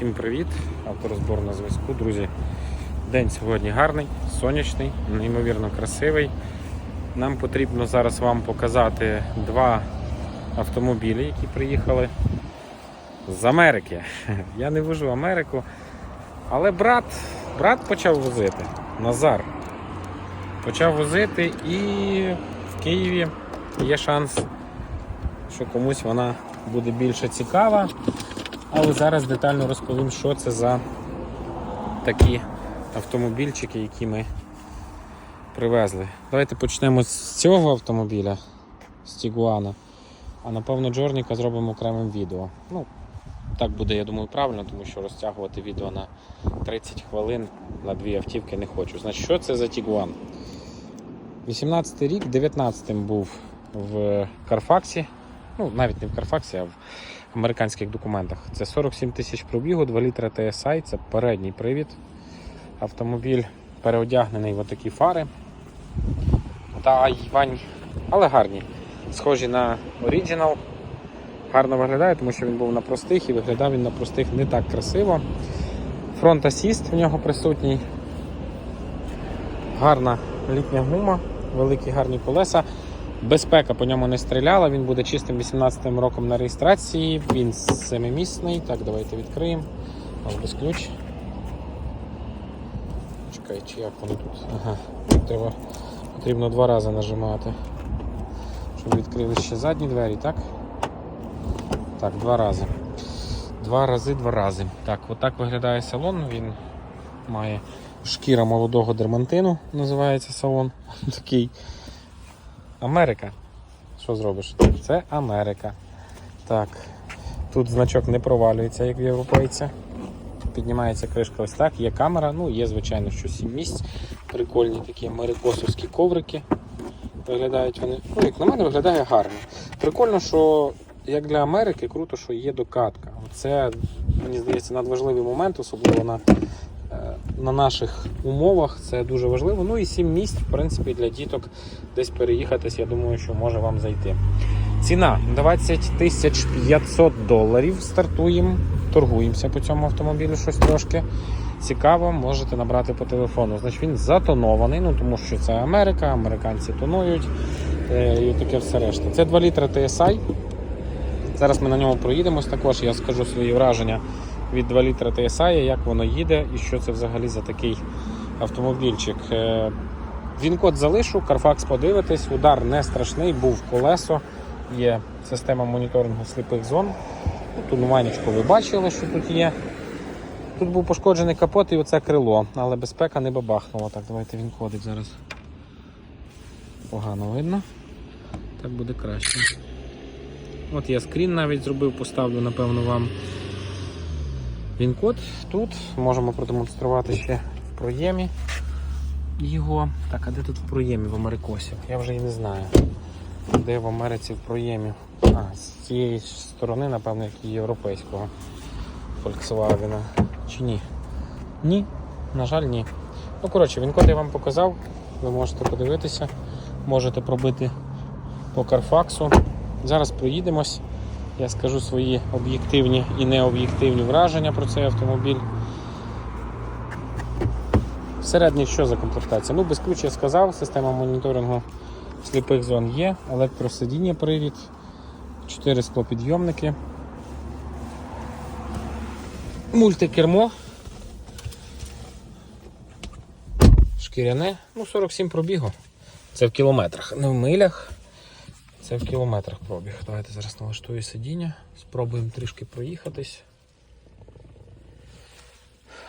Всім привіт! Авторозбор на зв'язку, друзі. День сьогодні гарний, сонячний, неймовірно красивий. Нам потрібно зараз вам показати два автомобілі, які приїхали з Америки. Я не вожу Америку, але брат, брат почав возити. Назар. Почав возити і в Києві є шанс, що комусь вона буде більше цікава. Але зараз детально розповім, що це за такі автомобільчики, які ми привезли. Давайте почнемо з цього автомобіля, з Тігуана. А напевно Джорніка зробимо окремим відео. Ну, так буде, я думаю, правильно, тому що розтягувати відео на 30 хвилин на дві автівки не хочу. Значить, що це за Тігуан? 18 рік, 19-м був в Карфаксі. Ну, навіть не в Карфаксі, а в американських документах. Це 47 тисяч пробігу, 2 літра TSI, це передній привід. Автомобіль переодягнений в такі фари. Та Івань, але гарні. Схожі на оригінал. Гарно виглядає, тому що він був на простих і виглядав він на простих не так красиво. Фронт асіст в нього присутній. Гарна літня гума, великі гарні колеса. Безпека по ньому не стріляла, він буде чистим 18-м роком на реєстрації, він семимісний. Так, давайте відкриємо. Без ключ. Чекай, чи як воно тут? Ага, треба, потрібно два рази нажимати. Щоб відкрили ще задні двері, так? Так, два рази. Два рази, два рази. Так, отак виглядає салон. Він має шкіра молодого дермантину, називається салон. Такий. Америка. Що зробиш? Це Америка. Так. Тут значок не провалюється, як в європейця. Піднімається кришка ось так, є камера, ну є, звичайно, що 7 місць. Прикольні такі америкосовські коврики. Виглядають вони. Ну, як на мене, виглядає гарно. Прикольно, що як для Америки, круто, що є докатка. Це, мені здається, надважливий момент, особливо на, на наших умовах. Це дуже важливо. Ну і 7 місць, в принципі, для діток десь переїхатись, я думаю, що може вам зайти. Ціна 20 тисяч 500 доларів. Стартуємо, торгуємося по цьому автомобілю щось трошки. Цікаво, можете набрати по телефону. Значить, він затонований, ну тому що це Америка, американці тонують е, і таке все решта. Це 2 літра TSI. Зараз ми на ньому проїдемось також. Я скажу свої враження від 2 літра TSI, як воно їде і що це взагалі за такий автомобільчик. Е, Він код залишу, Carfax подивитись, удар не страшний, був колесо, є система моніторингу сліпих зон. Ну, Тонуванечко ви бачили, що тут є. Тут був пошкоджений капот і оце крило, але безпека не бабахнула. Так, давайте він ходить зараз. Погано видно. Так буде краще. От я скрін навіть зробив, поставлю, напевно, вам. Він код тут. Можемо продемонструвати ще в проємі його. Так, а де тут в проємі в Америкосі? Я вже і не знаю. Де в Америці в проємі? А, з цієї сторони, напевно, як і європейського Volkswagen. Чи ні? Ні, на жаль, ні. Ну, коротше, він код я вам показав. Ви можете подивитися, можете пробити по Карфаксу. Зараз проїдемось. Я скажу свої об'єктивні і необ'єктивні враження про цей автомобіль. Середній що за комплектація? Ну, без ключ я сказав, система моніторингу сліпих зон є, електросидіння привід, 4 склопідйомники, мультикермо, шкіряне, ну 47 пробігу. Це в кілометрах, не в милях. Це в кілометрах пробіг. Давайте зараз налаштую сидіння, спробуємо трішки проїхатись.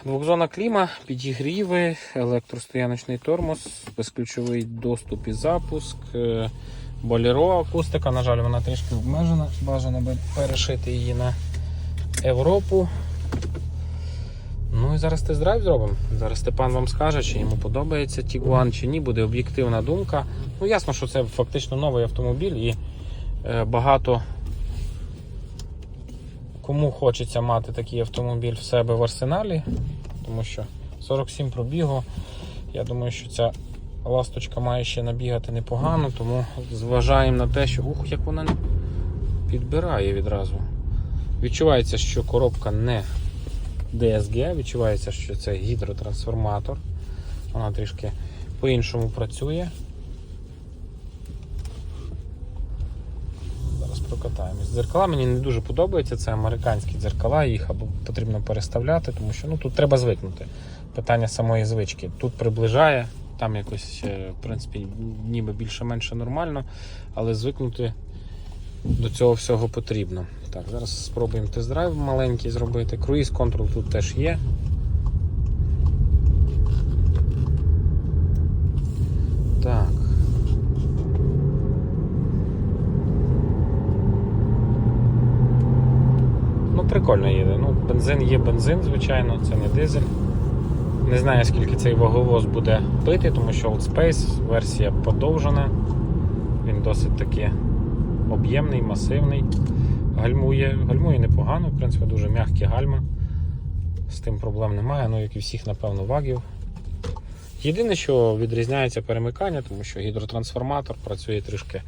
Двохзона кліма, підігріви, електростояночний тормоз, безключовий доступ і запуск, е, боліро акустика. На жаль, вона трішки обмежена. Бажано би перешити її на Європу. Ну і зараз тест-драйв зробимо. Зараз Степан вам скаже, чи йому подобається Tiguan, чи ні, буде об'єктивна думка. Ну, ясно, що це фактично новий автомобіль і е, багато кому хочеться мати такий автомобіль в себе в арсеналі, тому що 47 пробігу. Я думаю, що ця ласточка має ще набігати непогано, тому зважаємо на те, що ух, як вона підбирає відразу. Відчувається, що коробка не DSG. Відчувається, що це гідротрансформатор. Вона трішки по-іншому працює. Зараз прокатаємось. Дзеркала мені не дуже подобаються. Це американські дзеркала, їх або потрібно переставляти, тому що ну, тут треба звикнути. Питання самої звички. Тут приближає, там якось, е, в принципі, ніби більше-менше нормально, але звикнути до цього всього потрібно. Так, зараз спробуємо тест-драйв маленький зробити. Круїз контрол тут теж є. Так. Ну, прикольно їде. Ну, бензин є бензин, звичайно, це не дизель. Не знаю, скільки цей ваговоз буде пити, тому що Old Space версія подовжена. Він досить таки об'ємний, масивний. Гальмує, гальмує непогано, в принципі, дуже м'які гальма. З тим проблем немає, ну як і всіх, напевно, вагів. Єдине, що відрізняється перемикання, тому що гідротрансформатор працює трішки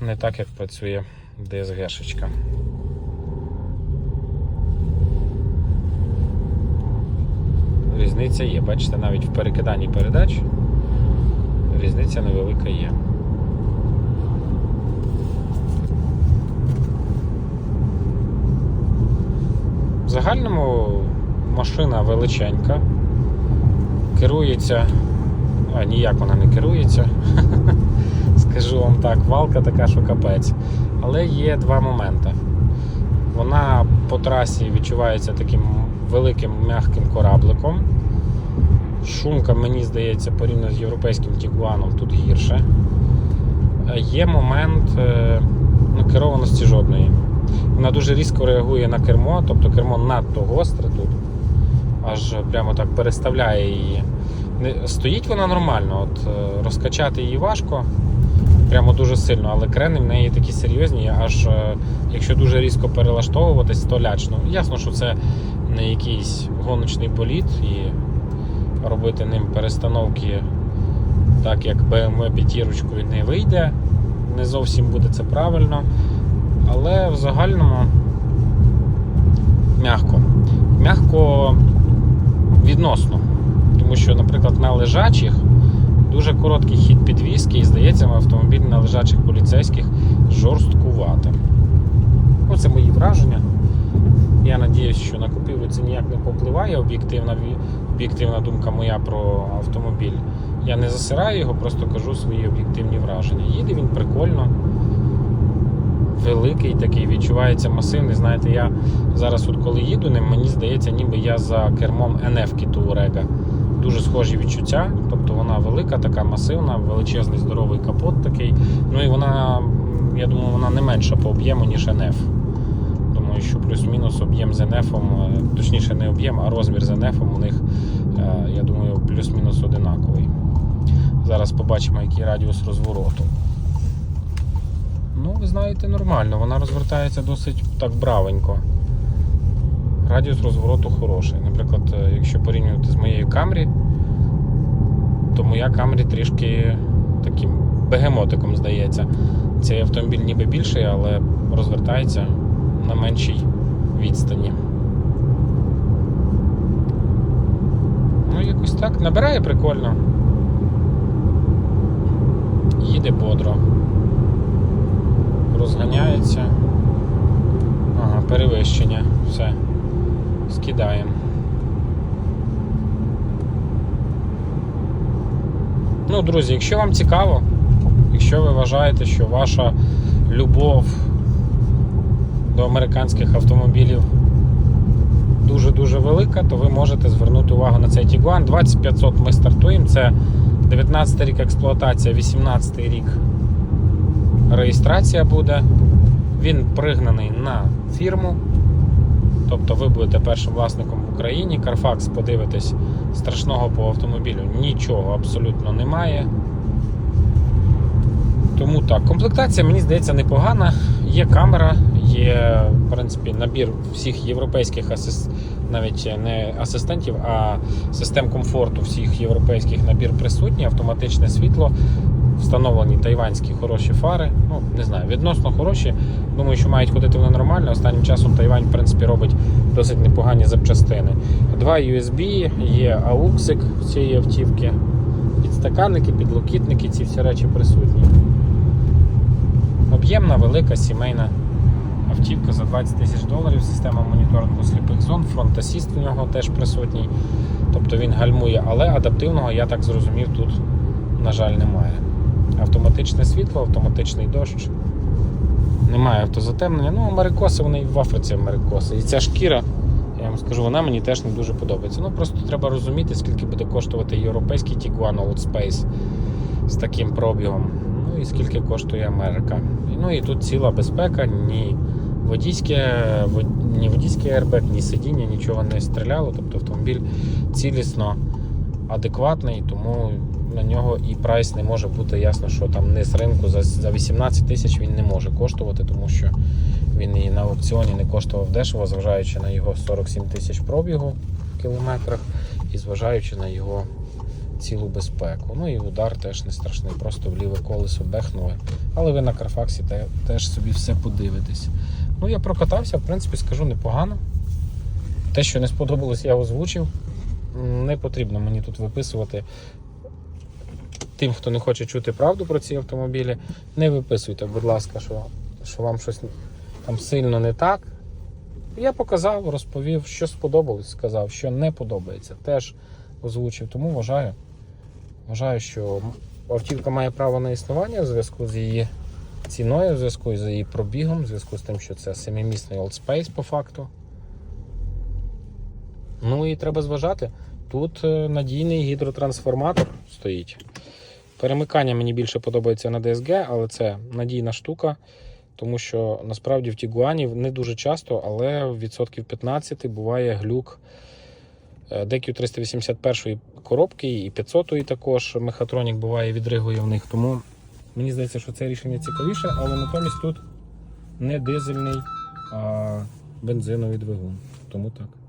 не так, як працює DSG-шечка. Різниця є, бачите, навіть в перекиданні передач різниця невелика є. В загальному машина величенька, керується, а ніяк вона не керується. Скажу вам так, валка така, що капець. Але є два моменти. Вона по трасі відчувається таким великим м'яким корабликом. Шумка, мені здається, порівняно з європейським Тігуаном тут гірше. Е, Є момент е, ну, керованості жодної. Вона дуже різко реагує на кермо, тобто кермо надто гостре тут, аж прямо так переставляє її. Стоїть вона нормально, от е, розкачати її важко, прямо дуже сильно, але крени в неї такі серйозні, аж е, якщо дуже різко перелаштовуватись, то лячно. Ясно, що це не якийсь гоночний боліт і робити ним перестановки так, як BMW п'ятірочкою не вийде. Не зовсім буде це правильно. Але в загальному м'яко. М'яко відносно. Тому що, наприклад, на лежачих дуже короткий хід підвіски, і здається, автомобіль на лежачих поліцейських жорсткувати. Оце мої враження. Я сподіваюся, що на купівлю це ніяк не попливає. Об'єктивна, об'єктивна думка моя про автомобіль. Я не засираю його, просто кажу свої об'єктивні враження. Їде він прикольно, великий такий, відчувається масивний. Знаєте, я зараз, от коли їду ним, мені здається, ніби я за кермом NF Touarega. Дуже схожі відчуття. Тобто вона велика, така масивна, величезний здоровий капот такий. Ну і вона, я думаю, вона не менша по об'єму, ніж NF. Думаю, що плюс-мінус об'єм з NF, е, точніше не об'єм, а розмір з NF у них, е, я думаю, плюс-мінус одинаковий. Зараз побачимо, який радіус розвороту. Ну, ви знаєте, нормально, вона розвертається досить так бравенько. Радіус розвороту хороший. Наприклад, е, якщо порівнювати з моєю камрі, то моя камрі трішки таким бегемотиком здається. Цей автомобіль ніби більший, але розвертається на меншій відстані. Ну, якось так. Набирає прикольно. Їде бодро. Розганяється. Ага, перевищення. Все. Скидаємо. Ну, друзі, якщо вам цікаво, якщо ви вважаєте, що ваша любов до американських автомобілів дуже-дуже велика, то ви можете звернути увагу на цей Tiguan. 2500 ми стартуємо. Це 19 рік експлуатація, 18 рік реєстрація буде. Він пригнаний на фірму. Тобто ви будете першим власником в Україні. Carfax подивитесь страшного по автомобілю нічого абсолютно немає. Тому так, комплектація, мені здається, непогана. Є камера, є в принципі набір всіх європейських асист... навіть не асистентів, а систем комфорту всіх європейських набір присутній, автоматичне світло. Встановлені тайванські хороші фари. Ну, не знаю, відносно хороші. Думаю, що мають ходити вони нормально. Останнім часом Тайвань, в принципі, робить досить непогані запчастини. Два USB, є AUX цієї автівки, підстаканники, підлокітники, ці всі речі присутні. Об'ємна, велика, сімейна автівка за 20 тисяч доларів. Система моніторингу сліпих зон, фронт-асіст в нього теж присутній. Тобто він гальмує, але адаптивного, я так зрозумів, тут, на жаль, немає. Автоматичне світло, автоматичний дощ. Немає автозатемнення. Ну, америкоси, вони і в Африці америкоси. І ця шкіра, я вам скажу, вона мені теж не дуже подобається. Ну просто треба розуміти, скільки буде коштувати європейський Tiguan Old Space з таким пробігом. Ну і скільки коштує Америка. Ну і тут ціла безпека, ні водійське, вод- ні водійський аербек, ні сидіння, нічого не стріляло. Тобто автомобіль цілісно адекватний, тому на нього і прайс не може бути ясно, що там не з ринку за, за 18 тисяч він не може коштувати, тому що він і на аукціоні не коштував дешево, зважаючи на його 47 тисяч пробігу в кілометрах і зважаючи на його цілу безпеку. Ну і удар теж не страшний, просто в ліве колесо бехнули. Але ви на Карфаксі те- теж собі все подивитесь. Ну, я прокатався, в принципі, скажу непогано. Те, що не сподобалось, я озвучив. Не потрібно мені тут виписувати. Тим, хто не хоче чути правду про ці автомобілі, не виписуйте, будь ласка, що, що вам щось там сильно не так. Я показав, розповів, що сподобалось, сказав, що не подобається. Теж озвучив. Тому вважаю, вважаю, що автівка має право на існування в зв'язку з її ціною, в зв'язку з її пробігом, в зв'язку з тим, що це семимісний Space по факту. Ну і треба зважати. Тут е, надійний гідротрансформатор стоїть. Перемикання мені більше подобається на DSG, але це надійна штука, тому що насправді в Тігуані не дуже часто, але в відсотків 15 буває глюк е, DQ381 коробки і 500 також мехатронік буває відригує в них. Тому мені здається, що це рішення цікавіше, але натомість тут не дизельний, а бензиновий двигун. Тому так.